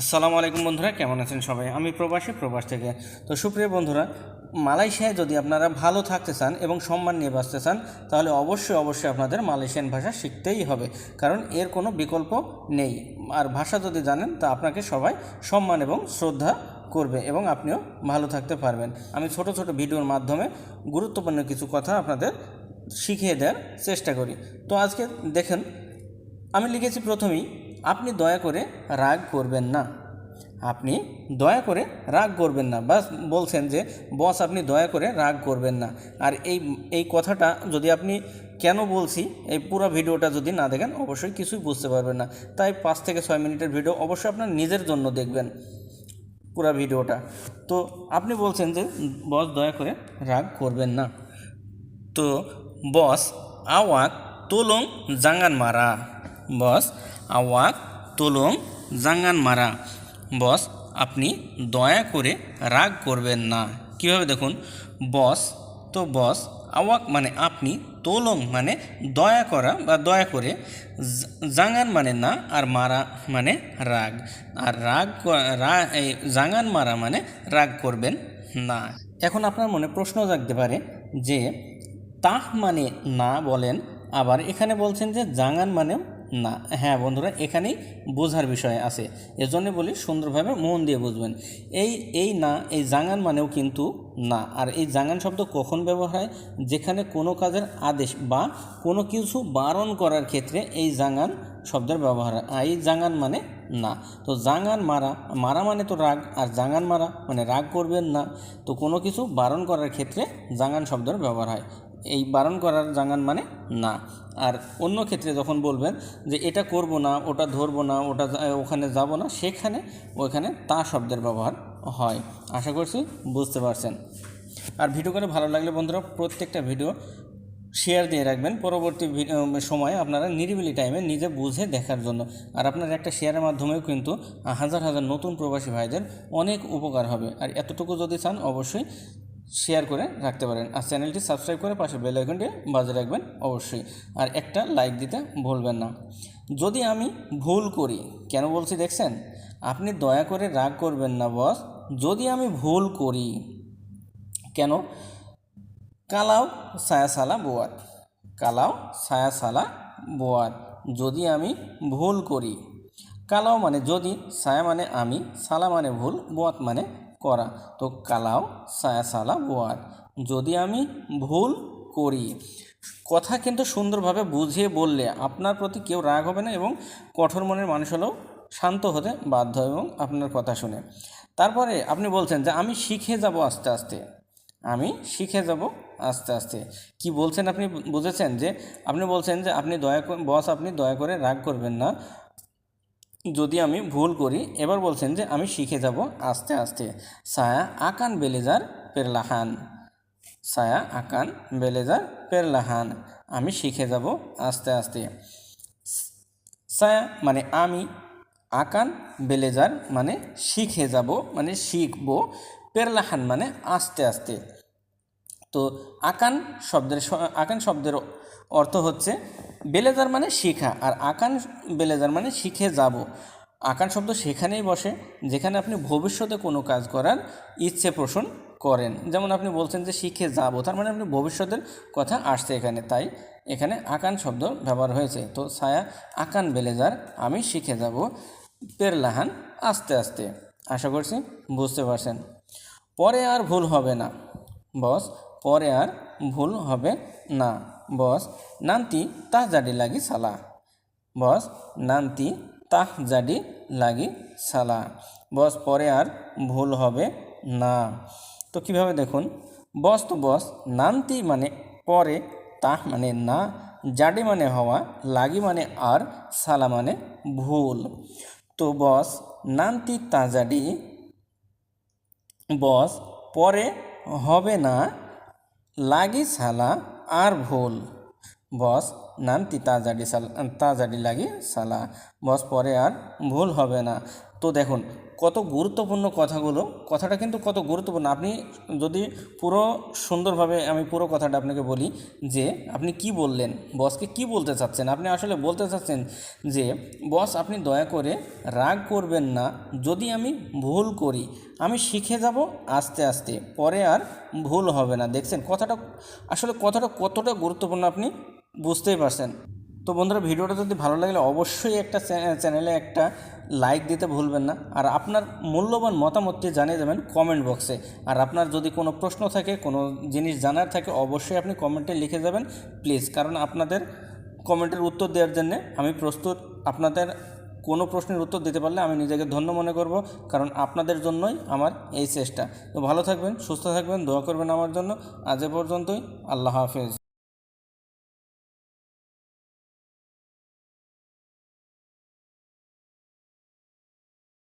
আসসালামু আলাইকুম বন্ধুরা, কেমন আছেন সবাই? আমি প্রবাসী, প্রবাস থেকে। তো সুপ্রিয় বন্ধুরা, মালয়েশিয়ায় যদি আপনারা ভালো থাকতে চান এবং সম্মান নিয়ে বাঁচতে চান, তাহলে অবশ্যই অবশ্যই আপনাদের মালয়েশিয়ান ভাষা শিখতেই হবে। কারণ এর কোনো বিকল্প নেই। আর ভাষা যদি জানেন, তা আপনাকে সবাই সম্মান এবং শ্রদ্ধা করবে এবং আপনিও ভালো থাকতে পারবেন। আমি ছোট ছোট ভিডিওর মাধ্যমে গুরুত্বপূর্ণ কিছু কথা আপনাদের শিখিয়ে দেওয়ার চেষ্টা করি। তো আজকে দেখেন, আমি লিখেছি প্রথমেই আপনি দয়া করে রাগ করবেন না। আপনি দয়া করে রাগ করবেন না। বাস বলছেন যে, বস, আপনি দয়া করে রাগ করবেন না। আর এই এই কথাটা যদি আপনি কেন বলছি, এই পুরো ভিডিওটা যদি না দেখেন, অবশ্যই কিছুই বুঝতে পারবেন না। তাই পাঁচ থেকে ছয় মিনিটের ভিডিও অবশ্যই আপনার নিজের জন্য দেখবেন পুরো ভিডিওটা। তো আপনি বলছেন যে, বস, দয়া করে রাগ করবেন না। তো, বস আওয়াক তুলং জাঙ্গান মারা বস আওয়াক তুলং জাঙ্গান মারা। বস, আপনি দয়া করে রাগ করবেন না। কীভাবে দেখুন? বস, তো বস, আওয়াক মানে আপনি তোলং মানে দয়া করা বা দয়া করে। জাঙ্গান মানে না আর মারা মানে রাগ। আর রাগ এই জাঙ্গান মারা মানে রাগ করবেন না। এখন আপনার মনে প্রশ্ন জাগতে পারে যে, তাহ মানে না বলেন। আবার এখানে বলছেন যে, জাঙ্গান মানেও না। হ্যাঁ বন্ধুরা, এখানেই বোঝার বিষয় আছে। এজন্য বলি সুন্দরভাবে মন দিয়ে বুঝবেন। এই এই না, এই জাঙ্গান মানেও কিন্তু না। আর এই জাঙ্গান শব্দ কখন ব্যবহার হয়? যেখানে কোনো কাজের আদেশ বা কোনো কিছু বারণ করার ক্ষেত্রে এই জাঙ্গান শব্দের ব্যবহার হয়। এই জাঙ্গান মানে না। তো জাঙ্গান মারা মারা মানে তো রাগ, আর জাঙ্গান মারা মানে রাগ করবেন না। তো কোনো কিছু বারণ করার ক্ষেত্রে জাঙ্গান শব্দের ব্যবহার হয়। এই বারণ করার জাঙ্গান মানে না। আর অন্য ক্ষেত্রে যখন বলবেন যে এটা করব না, ওটা ধরবো না, ওটা ওখানে যাব না, সেখানে ওখানে তা শব্দের ব্যবহার হয়। আশা করছি বুঝতে পারছেন। আর ভিডিও করে ভালো লাগলে বন্ধুরা প্রত্যেকটা ভিডিও শেয়ার দিয়ে রাখবেন। পরবর্তী সময়ে আপনারা নিরিবিলি টাইমে নিজে বুঝে দেখার জন্য। আর আপনার একটা শেয়ারের মাধ্যমেও কিন্তু হাজার হাজার নতুন প্রবাসী ভাইদের অনেক উপকার হবে। আর এতটুকু যদি চান, অবশ্যই শেয়ার করে রাখতে পারেন। আর চ্যানেলটি সাবস্ক্রাইব করে পাশে বেল আইকনটি বাজে রাখবেন অবশ্যই। আর একটা লাইক দিতে ভুলবেন না। যদি আমি ভুল করি, কেন বলছি দেখছেন? আপনি দয়া করে রাগ করবেন না বস যদি আমি ভুল করি, কেন? কালাও ছায়া সালা বোয়াত কালাও ছায়া সালা বোয়াত যদি আমি ভুল করি, কালাও মানে যদি, ছায়া মানে আমি সালা মানে ভুল, বোয়াত মানে করা। তো কালাও ছায়া সালা বোয়াত যদি আমি ভুল করি, কথা কিন্তু সুন্দরভাবে বুঝিয়ে বললে আপনার প্রতি কেউ রাগ হবে না এবং কঠোর মনের মানুষ হলেও শান্ত হতে বাধ্য এবং আপনার কথা শুনে। তারপরে আপনি বলছেন যে, আমি শিখে যাব আস্তে আস্তে। আমি শিখে যাব আস্তে আস্তে। কি বলছেন আপনি? বুঝেছেন যে, আপনি বলছেন যে, আপনি দয়া বস, আপনি দয়া করে রাগ করবেন না। যদি আমি ভুল করি, এবার বলছেন যে আমি শিখে যাব আস্তে আস্তে। সায়া আকান বেলেজার পেরলাহান সায়া আকান বেলেজার পেরলাহান আমি শিখে যাব আস্তে আস্তে। সায়া মানে আমি, আকান বেলেজার মানে শিখে যাব মানে শিখব। পেরলাহান মানে আস্তে আস্তে। তো আকান শব্দের আকান শব্দের অর্থ হচ্ছে বেলেজার মানে শেখা, আর আকান বেলেজার মানে শিখে যাব। আকান শব্দ সেখানেই বসে, যেখানে আপনি ভবিষ্যতে কোনো কাজ করার ইচ্ছে পোষণ করেন। যেমন আপনি বলছেন যে শিখে যাব, তার মানে আপনি ভবিষ্যতের কথা আসছে এখানে, তাই এখানে আকান শব্দ ব্যবহার হয়েছে। তো ছায়া, আকান বেলেজার, আমি শিখে যাব, পেরলাহান আস্তে আস্তে। আশা করছি বুঝতে পারছেন। পরে আর ভুল হবে না। বস পরে আর ভুল হবে না। বস, নান্তি তাহ জাডি লাগি সালা। বস, নান্তি তাহ জাডি লাগি সালা। বস, পরে আর ভুল হবে না। তো কীভাবে দেখুন? বস তো বস, নান্তি মানে পরে, তাহ মানে না, জাডি মানে হওয়া, লাগি মানে আর, সালা মানে ভুল। তো বস, নান্তি তাজাডি বস, পরে হবে না লাগি সালা আর ভুল। বস নান্তি তাজাডি সাল তাজাডি লাগি সালা। বস, পরে আর ভুল হবে না। তো দেখুন কত গুরুত্বপূর্ণ কথাগুলো, কথাটা কিন্তু কত গুরুত্বপূর্ণ। আপনি যদি পুরো সুন্দরভাবে আমি পুরো কথাটা আপনাকে বলি যে, আপনি কি বললেন, বসকে কি বলতে চাচ্ছেন? আপনি আসলে বলতে চাচ্ছেন যে, বস আপনি দয়া করে রাগ করবেন না, যদি আমি ভুল করি, আমি শিখে যাব আস্তে আস্তে, পরে আর ভুল হবে না। দেখছেন, কথাটা আসলে কথাটা কতটা গুরুত্বপূর্ণ আপনি বুঝতেই পারছেন। তো বন্ধুরা, ভিডিওটা যদি ভালো লাগলে অবশ্যই একটা চ্যানেলে একটা লাইক দিতে ভুলবেন না। আর আপনার মূল্যবান মতামতটি জানিয়ে দেবেন কমেন্ট বক্সে আর আপনার যদি কোনো প্রশ্ন থাকে, কোনো জিনিস জানার থাকে, অবশ্যই আপনি কমেন্টে লিখে যাবেন প্লিজ কারণ আপনাদের কমেন্টের উত্তর দেওয়ার জন্য আমি প্রস্তুত। আপনাদের কোনো প্রশ্নের উত্তর দিতে পারলে আমি নিজেকে ধন্য মনে করব, কারণ আপনাদের জন্যই আমার এই চেষ্টা। তো ভালো থাকবেন, সুস্থ থাকবেন, দোয়া করবেন আমার জন্য। আজ এ পর্যন্তই। আল্লাহ হাফেজ।